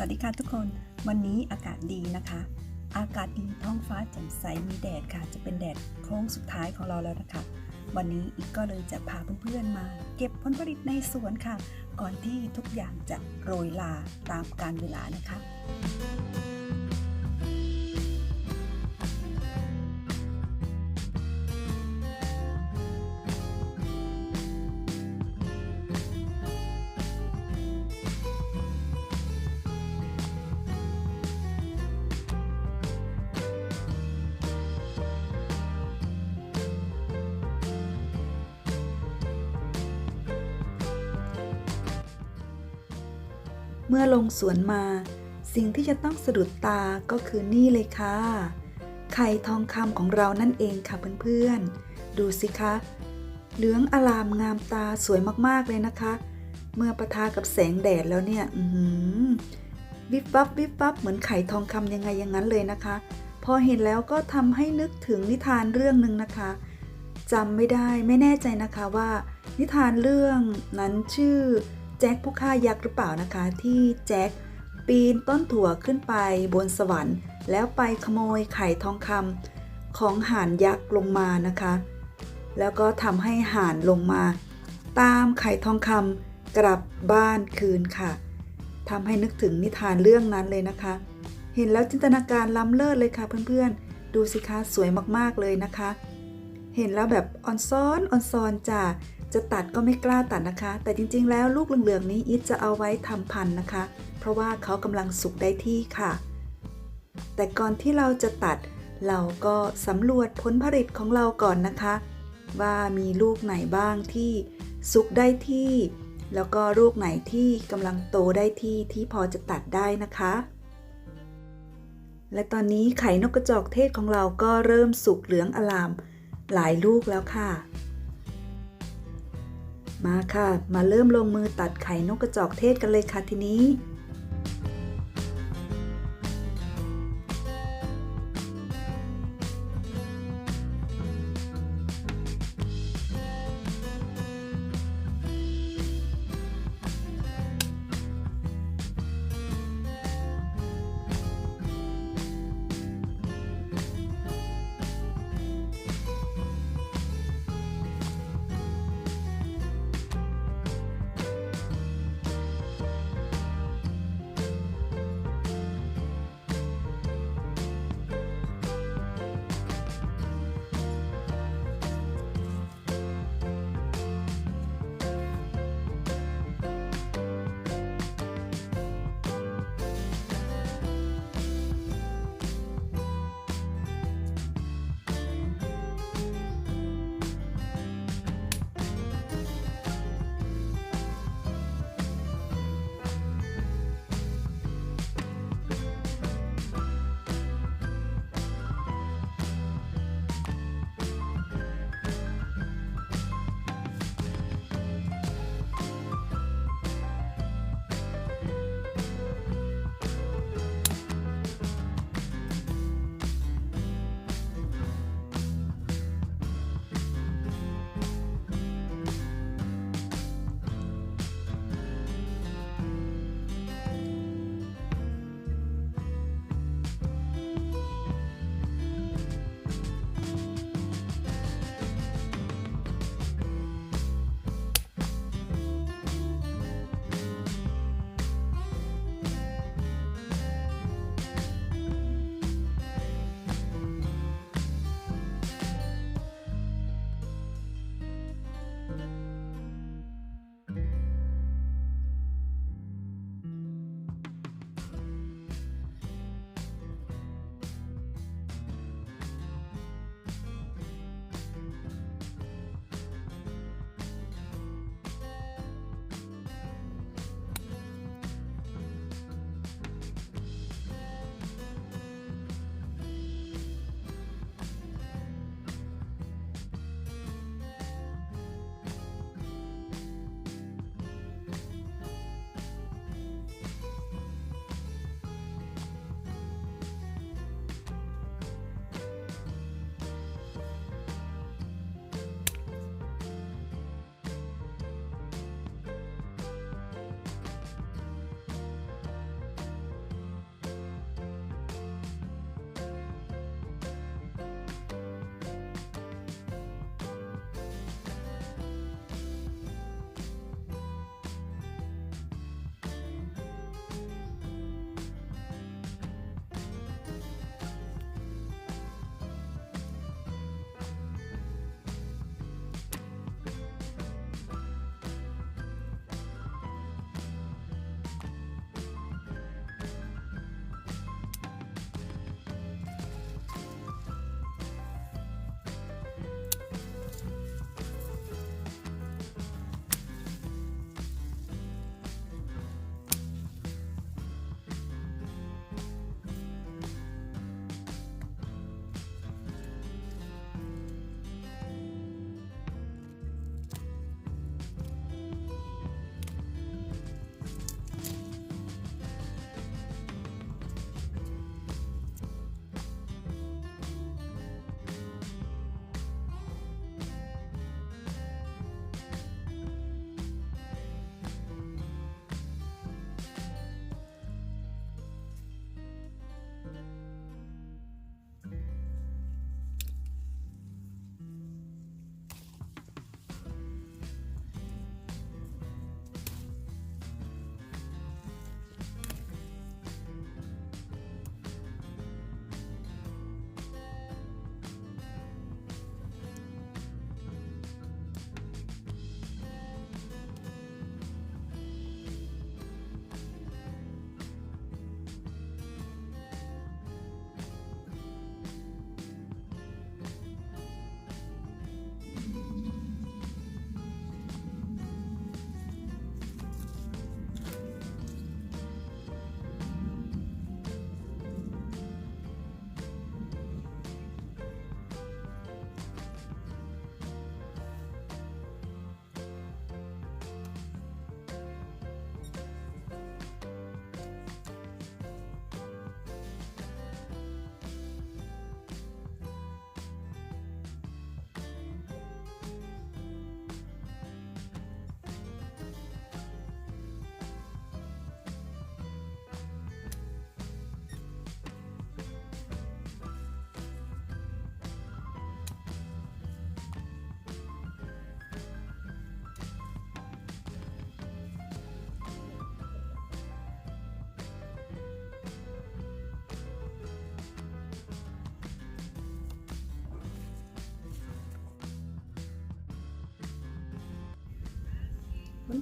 สวัสดีค่ะทุกคน วันนี้อากาศดีนะคะ อากาศดีท้องฟ้าแจ่มใสมีแดดค่ะ จะเป็นแดดโค้งสุดท้ายของเราแล้วนะคะ วันนี้อีกก็เลยจะพาเพื่อนๆมา เก็บผลผลิตในสวนค่ะ ก่อนที่ทุกอย่างจะโรยลาตามการเวลานะคะ เมื่อลงสวนมา สิ่งที่จะต้องสะดุดตาก็คือนี่เลยค่ะ ไข่ทองคำของเรานั่นเองค่ะเพื่อนๆ ดูสิคะ เหลืองอลามงามตาสวยมากๆเลยนะคะ เมื่อประทากับแสงแดดแล้วเนี่ยวิบวับวิบวับเหมือนไข่ทองคำยังไงอย่างนั้นเลยนะคะ พอเห็นแล้วก็ทำให้นึกถึงนิทานเรื่องหนึ่งนะคะจำไม่ได้ไม่แน่ใจนะคะว่า นิทานเรื่องนั้นชื่อ แจ็คผู้ฆ่ายักษ์หรือเปล่านะคะ ที่แจ็คปีนต้นถั่วขึ้นไปบนสวรรค์ แล้วไปขโมยไข่ทองคำของห่านยักษ์ลงมานะคะ แล้วก็ทำให้ห่านลงมา ตามไข่ทองคำกลับบ้านคืนค่ะทำให้นึกถึงนิทานเรื่องนั้นเลยนะคะ เห็นแล้วจินตนาการล้ำเลิศเลยค่ะเพื่อนๆ ดูสิคะสวยมากๆเลยนะคะ เห็นแล้วแบบออนซ้อนออนซอนจ้า จะตัดก็ไม่กล้าตัดนะคะ แต่จริงๆ แล้วลูกเหลืองๆนี้อิทจะเอาไว้ทำพันธุ์นะคะ เพราะว่าเขากำลังสุกได้ที่ค่ะ แต่ก่อนที่เราจะตัด เราก็สำรวจผลผลิตของเราก่อนนะคะ ว่ามีลูกไหนบ้างที่สุกได้ที่ แล้วก็ลูกไหนที่กำลังโตได้ที่ที่พอจะตัดได้นะคะ และตอนนี้ไข่นกกระจอกเทศของเราก็เริ่มสุกเหลืองอลามหลายลูกแล้วค่ะ มาค่ะ มาเริ่มลงมือตัดไข่นกกระจอกเทศกันเลยค่ะทีนี้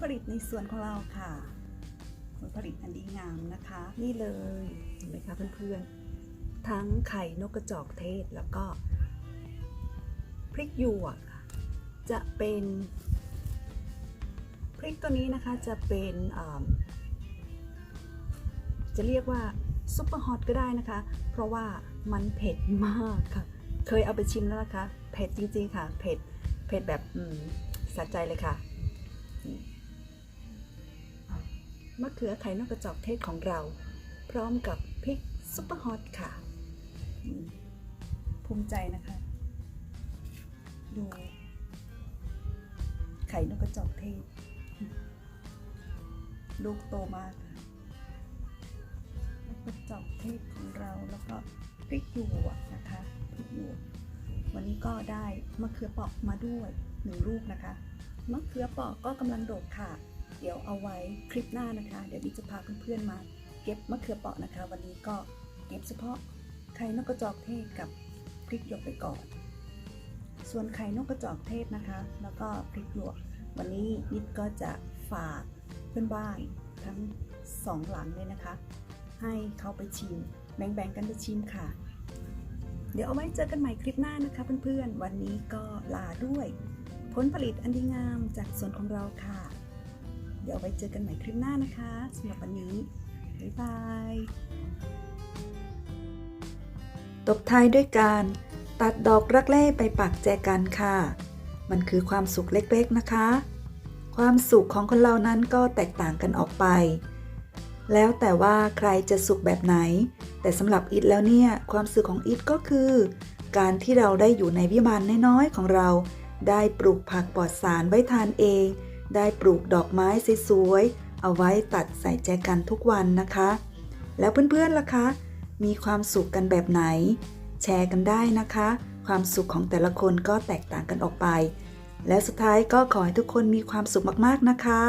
ผลิตในสวนของเราค่ะ ผลผลิตอันดีงามนะคะ นี่เลยเห็นไหมคะเพื่อนๆ ทั้งไข่นกกระจอกเทศแล้วก็พริกหยวกจะเป็นพริกตัวนี้นะคะจะเป็นจะเรียกว่าซุปเปอร์ฮอตก็ได้นะคะ เพราะว่ามันเผ็ดมากค่ะ เคยเอาไปชิมแล้วนะคะ เผ็ดจริงๆค่ะ เผ็ด เผ็ดแบบสะใจเลยค่ะ มะเขือไข่นกกระจอกเทศของเรา พร้อมกับพริกซุปเปอร์ฮอตค่ะ ภูมิใจนะคะ ดู ไข่นกกระจอกเทศ ลูกโตมากค่ะนกกระจอกเทศของเราแล้วก็พริกหยวกนะคะพริกหยวกวันนี้ก็ได้มะเขือเปราะมาด้วยหนึ่งลูกนะคะมะเขือเปราะก็กำลังโดดค่ะ เดี๋ยวเอาไว้คลิปหน้านะคะ เดี๋ยวดิจะพาเพื่อนๆมาเก็บมะเขือเปราะนะคะ วันนี้ก็เก็บเฉพาะไข่นกกระจอกเทศกับพริกหยวกไปก่อน ส่วนไข่นกกระจอกเทศนะคะ แล้วก็พริกหยวก วันนี้นิดก็จะฝากเพื่อนบ้านทั้งสองหลังเลยนะคะ ให้เขาไปชิมแบ่งๆกันไปชิมค่ะ เดี๋ยวเอาไว้เจอกันใหม่คลิปหน้านะคะเพื่อนๆ วันนี้ก็ลาด้วย ผลผลิตอันดีงามจากสวนของเราค่ะ เดี๋ยวไว้เจอกันใหม่คลิปหน้านะคะสำหรับวันนี้ บ๊ายบาย ตบท้ายด้วยการตัดดอกรักเล่ไปปักแจกันค่ะ มันคือความสุขเล็กๆนะคะ ความสุขของคนเรานั้นก็แตกต่างกันออกไป แล้วแต่ว่าใครจะสุขแบบไหน แต่สำหรับอิทแล้วเนี่ย ความสุขของอิทก็คือ การที่เราได้อยู่ในวิมานน้อยๆของเรา ได้ปลูกผักปลอดสารไว้ทานเอง ได้ปลูกดอกไม้สวยๆ เอาไว้ตัดใส่แจกันทุกวันนะคะ แล้วเพื่อนๆล่ะคะ มีความสุขกันแบบไหน แชร์กันได้นะคะ ความสุขของแต่ละคนก็แตกต่างกันออกไป และสุดท้ายก็ขอให้ทุกคนมีความสุขมากๆนะคะ